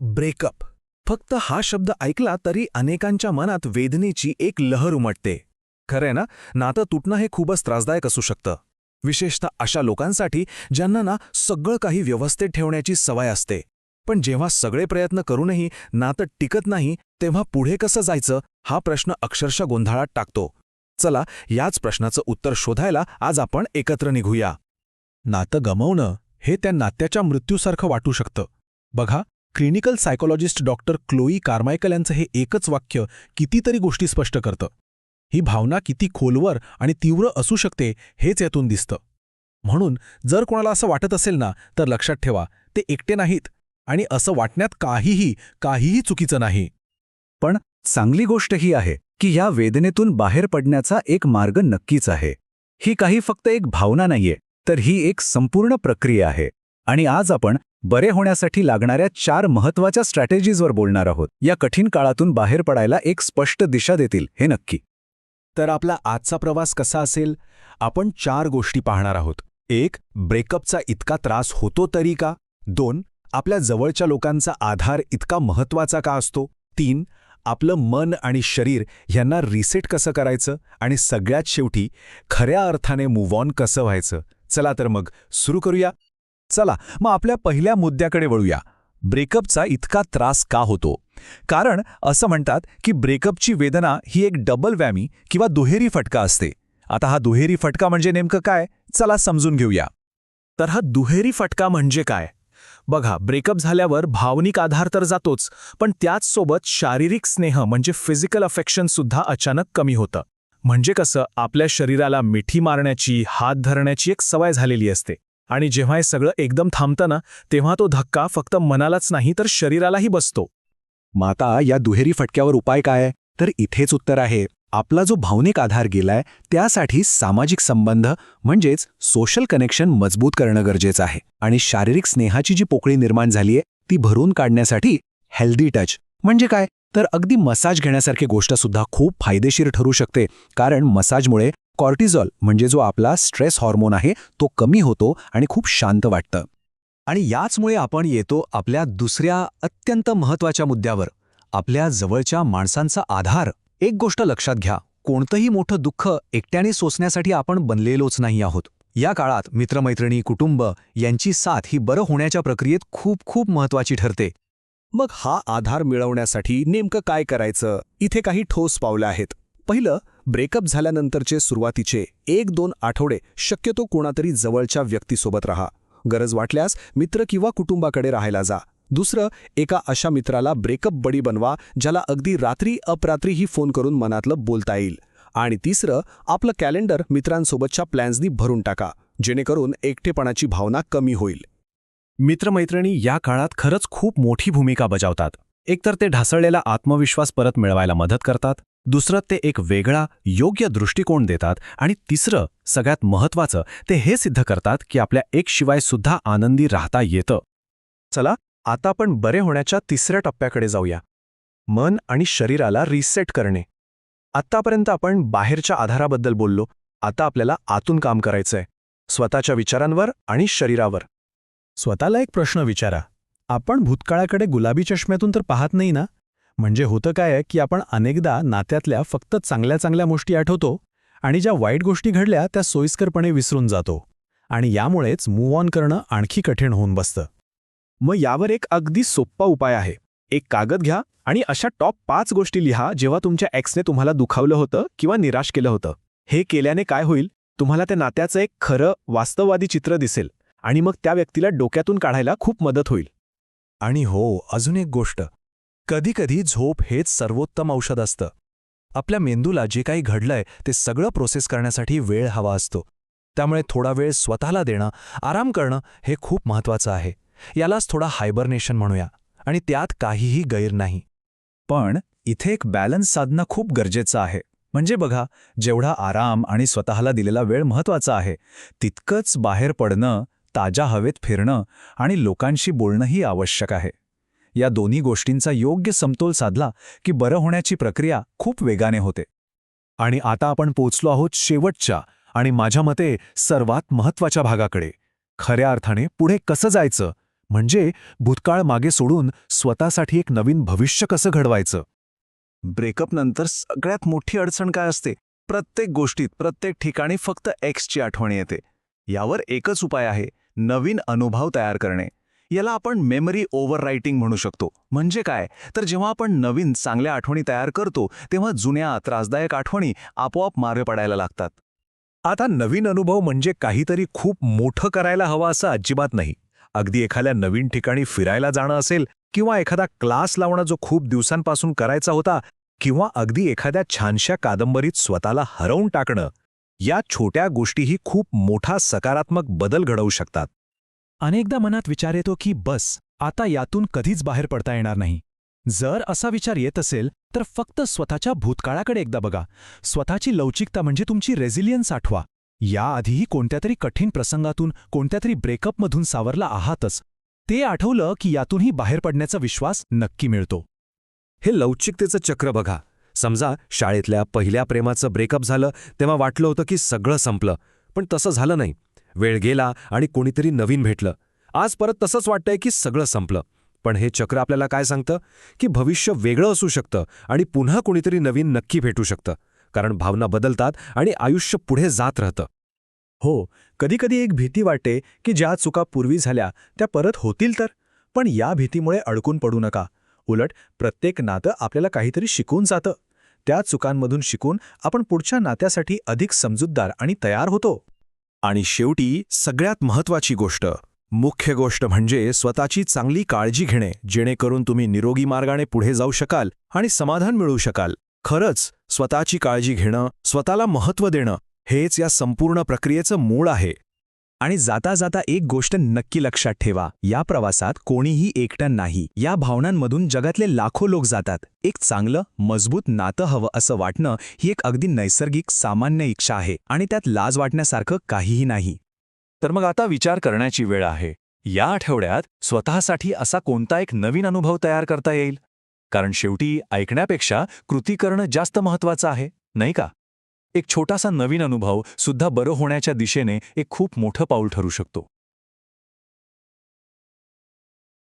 Breakup. फक्त हा शब्द ऐकला तरी अनेकांच्या मनात वेदनेची एक लहर उमटते. खरंय ना? नातं तुटणं हे खूपच त्रासदायक असू शकतं. विशेषतः अशा लोकांसाठी ज्यांना ना सगळं काही व्यवस्थित ठेवण्याची सवय असते. पण जेव्हा सगळे प्रयत्न करूनही नातं टिकत नाही तेव्हा पुढे कसं जायचं? हा प्रश्न अक्षरशः गोंधळात टाकतो. चला याच प्रश्नाचं उत्तर शोधायला आज आपण एकत्र निघूया. नातं गमवणं हे त्या नात्याच्या मृत्यूसारखं वाटू शकतं. बघा clinical psychologist doctor Chloe Carmichael यांचं हे एकच वाक्य कितीतरी गोष्टी स्पष्ट करतं. ही भावना किती खोलवर आणि तीव्र असू शकते हेच यातून दिसतं. म्हणून जर कोणाला असं वाटत असेल ना तर लक्षात ठेवा ते एकटे नाहीत आणि असं वाटण्यात काहीही काहीही चुकीचं नाही. पण चांगली गोष्ट ही आहे की या वेदनेतून बाहेर पडण्याचा एक मार्ग नक्कीच आहे. ही काही फक्त एक भावना नाहीये तर ही एक संपूर्ण प्रक्रिया आहे. आणि आज आपण बरे होण्यासाठी लागणाऱ्या चार महत्त्वाच्या स्ट्रॅटेजीजवर बोलणार आहोत. या कठीण काळातून बाहेर पडायला एक स्पष्ट दिशा देतील हे नक्की. तर आपला आजचा प्रवास कसा असेल? आपण चार गोष्टी पाहणार आहोत. एक ब्रेकअपचा इतका त्रास होतो तरी का? दोन आपल्या जवळच्या लोकांचा आधार इतका महत्त्वाचा का असतो? तीन आपलं मन आणि शरीर यांना रिसेट कसं करायचं? आणि सगळ्यात शेवटी खऱ्या अर्थाने मूव्ह ऑन कसं व्हायचं? चला तर मग सुरू करूया. चला मग आपल्या पहिल्या मुद्द्याकडे वळूया. ब्रेकअपचा इतका त्रास का होतो? कारण असं म्हणतात की ब्रेकअपची वेदना ही एक डबल व्यामी किंवा दुहेरी फटका असते. आता हा दुहेरी फटका म्हणजे नेमकं काय? चला समजून घेऊया. तर हा दुहेरी फटका म्हणजे काय? बघा ब्रेकअप झाल्यावर भावनिक आधार तर जातोच पण त्याचसोबत शारीरिक स्नेह म्हणजे फिजिकल अफेक्शन सुद्धा अचानक कमी होतं. म्हणजे कसं आपल्या शरीराला मिठी मारण्याची हात धरण्याची एक सवय झालेली असते. आणि जेव्हा हे सगळं एकदम थांबतं ना तेव्हा तो धक्का फक्त मनालाच नाही तर शरीरालाही बसतो. माता या दुहेरी फटक्यावर उपाय काय? तर इथेच उत्तर आहे. आपला जो भावनिक आधार गेलाय त्यासाठी सामाजिक संबंध म्हणजेच सोशल कनेक्शन मजबूत करणं गरजेचं आहे. आणि शारीरिक स्नेहाची जी पोकळी निर्माण झालीय ती भरून काढण्यासाठी हेल्दी टच म्हणजे काय? तर अगदी मसाज घेण्यासारखी गोष्ट सुद्धा खूप फायदेशीर ठरू शकते. कारण मसाजमुळे कॉर्टिझॉल म्हणजे जो आपला स्ट्रेस हॉर्मोन आहे तो कमी होतो आणि खूप शांत वाटतं. आणि याचमुळे आपण येतो आपल्या दुसऱ्या अत्यंत महत्त्वाच्या मुद्द्यावर आपल्या जवळच्या माणसांचा आधार. एक गोष्ट लक्षात घ्या कोणतंही मोठं दुःख एकट्याने सोसण्यासाठी आपण बनलेलोच नाही आहोत. या काळात मित्रमैत्रिणी कुटुंब यांची साथ ही बरं होण्याच्या प्रक्रियेत खूप खूप महत्वाची ठरते. मग हा आधार मिळवण्यासाठी नेमकं काय करायचं? इथे काही ठोस पावलं आहेत. पहिलं ब्रेकअप झाल्यानंतरचे सुरुवातीचे एक दोन आठवडे शक्यतो कोणातरी जवळच्या व्यक्तीसोबत राहा. गरज वाटल्यास मित्र किंवा कुटुंबाकडे राहायला जा. दुसरं एका अशा मित्राला ब्रेकअप बडी बनवा ज्याला अगदी रात्री अपरात्रीही फोन करून मनातलं बोलता येईल. आणि तिसरं आपलं कॅलेंडर मित्रांसोबतच्या प्लॅन्सनी भरून टाका जेणेकरून एकटेपणाची भावना कमी होईल. मित्रमैत्रिणी या काळात खरंच खूप मोठी भूमिका बजावतात. एकतर ते ढासळलेला आत्मविश्वास परत मिळवायला मदत करतात दुसरं ते एक वेगळा योग्य दृष्टिकोन देतात आणि तिसरं सगळ्यात महत्वाचं ते हे सिद्ध करतात की आपल्या एक शिवाय सुद्धा आनंदी राहता येतं. चला आता आपण बरे होण्याच्या तिसऱ्या टप्प्याकडे जाऊया. मन आणि शरीराला रिसेट करणे. आत्तापर्यंत आपण बाहेरच्या आधाराबद्दल बोललो आता आपल्याला आतून काम करायचंय. स्वतःच्या विचारांवर आणि शरीरावर. स्वतःला एक प्रश्न विचारा. आपण भूतकाळाकडे गुलाबी चष्म्यातून तर पाहत नाही ना? म्हणजे होतं काय की आपण अनेकदा नात्यातल्या फक्त चांगल्या चांगल्या गोष्टी आठवतो आणि ज्या वाईट गोष्टी घडल्या त्या सोयीस्करपणे विसरून जातो. आणि यामुळेच मूव्ह ऑन करणं आणखी कठीण होऊन बसतं. मग यावर एक अगदी सोप्पा उपाय आहे. एक कागद घ्या आणि अशा टॉप पाच गोष्टी लिहा जेव्हा तुमच्या एक्सने तुम्हाला दुखावलं होतं किंवा निराश केलं होतं. हे केल्याने काय होईल? तुम्हाला त्या नात्याचं एक खरं वास्तववादी चित्र दिसेल आणि मग त्या व्यक्तीला डोक्यातून काढायला खूप मदत होईल. आणि हो अजून एक गोष्ट. कधीकधी झोप हेच सर्वोत्तम औषध असतं. आपल्या मेंदूला जे काही घडलंय ते सगळं प्रोसेस करण्यासाठी वेळ हवा असतो. त्यामुळे थोडा वेळ स्वतःला देणं आराम करणं हे खूप महत्वाचं आहे. यालाच थोडा हायबरनेशन म्हणूया आणि त्यात काहीही गैर नाही. पण इथे एक बॅलन्स साधणं खूप गरजेचं आहे. म्हणजे बघा जेवढा आराम आणि स्वतःला दिलेला वेळ महत्त्वाचा आहे तितकंच बाहेर पडणं ताज्या हवेत फिरणं आणि लोकांशी बोलणंही आवश्यक आहे. या दोन्ही गोष्टींचा योग्य समतोल साधला की बरं होण्याची प्रक्रिया खूप वेगाने होते. आणि आता आपण पोचलो आहोत शेवटच्या आणि माझ्या मते सर्वात महत्त्वाच्या भागाकडे. खऱ्या अर्थाने पुढे कसं जायचं? म्हणजे भूतकाळ मागे सोडून स्वतःसाठी एक नवीन भविष्य कसं घडवायचं? ब्रेकअप नंतर सगळ्यात मोठी अडचण काय असते? प्रत्येक गोष्टीत प्रत्येक ठिकाणी फक्त एक्सची आठवण येते. यावर एकच उपाय आहे नवीन अनुभव तयार करणे. याला आपण मेमरी ओव्हर रायटिंग म्हणू शकतो. म्हणजे काय? तर जेव्हा आपण नवीन चांगल्या आठवणी तयार करतो तेव्हा जुन्या त्रासदायक आठवणी आपोआप मार्ग पडायला लागतात. आता नवीन अनुभव म्हणजे काहीतरी खूप मोठं करायला हवं असं अजिबात नाही. अगदी एखाद्या नवीन ठिकाणी फिरायला जाणं असेल किंवा एखादा क्लास लावणं जो खूप दिवसांपासून करायचा होता किंवा अगदी एखाद्या छानशा कादंबरीत स्वतःला हरवून टाकणं या छोट्या गोष्टीही खूप मोठा सकारात्मक बदल घडवू शकतात. अनेकदा मनात विचार येतो की बस आता यातून कधीच बाहेर पडता येणार नाही. जर असा विचार येत असेल तर फक्त स्वतःच्या भूतकाळाकडे एकदा बघा. स्वतःची लवचिकता म्हणजे तुमची रेझिलियन्स आठवा. याआधीही कोणत्या तरी कठीण प्रसंगातून कोणत्या तरी ब्रेकअपमधून सावरला आहातच. ते आठवलं की यातूनही बाहेर पडण्याचा विश्वास नक्की मिळतो. हे लवचिकतेचं चक्र बघा. समजा शाळेतल्या पहिल्या प्रेमाचं ब्रेकअप झालं तेव्हा वाटलं होतं की सगळं संपलं पण तसं झालं नाही. वेळ गेला आणि कोणीतरी नवीन भेटलं. आज परत तसंच वाटतंय की सगळं संपलं. पण हे चक्र आपल्याला काय सांगतं? की भविष्य वेगळं असू शकतं आणि पुन्हा कोणीतरी नवीन नक्की भेटू शकतं. कारण भावना बदलतात आणि आयुष्य पुढे जात राहतं. हो कधीकधी एक भीती वाटते की ज्या चुका पूर्वी झाल्या त्या परत होतील तर? पण या भीतीमुळे अडकून पडू नका. उलट प्रत्येक नातं आपल्याला काहीतरी शिकून जातं. त्या चुकांमधून शिकून आपण पुढच्या नात्यासाठी अधिक समजूतदार आणि तयार होतो. आणि शेवटी सगळ्यात महत्वाची गोष्ट मुख्य गोष्ट म्हणजे स्वतःची चांगली काळजी घेणे जेणेकरून तुम्ही निरोगी मार्गाने पुढे जाऊ शकाल आणि समाधान मिळवू शकाल. खरंच स्वतःची काळजी घेणं स्वतःला महत्त्व देणं हेच या संपूर्ण प्रक्रियेचं मूळ आहे. आणि जाता जाता एक गोष्ट नक्की लक्षात ठेवा या प्रवासात कोणीही एकटं नाही. या भावनांमधून जगातले लाखो लोक जातात. एक चांगलं मजबूत नातं हवं असं वाटणं ही एक अगदी नैसर्गिक सामान्य इच्छा आहे आणि त्यात लाज वाटण्यासारखं काहीही नाही. तर मग आता विचार करण्याची वेळ आहे. या आठवड्यात स्वतःसाठी असा कोणता एक नवीन अनुभव तयार करता येईल? कारण शेवटी ऐकण्यापेक्षा कृती करणं जास्त महत्वाचं आहे नाही का? एक छोटासा नवीन अनुभव सुद्धा बरं होण्याच्या दिशेने एक खूप मोठं पाऊल ठरू शकतो.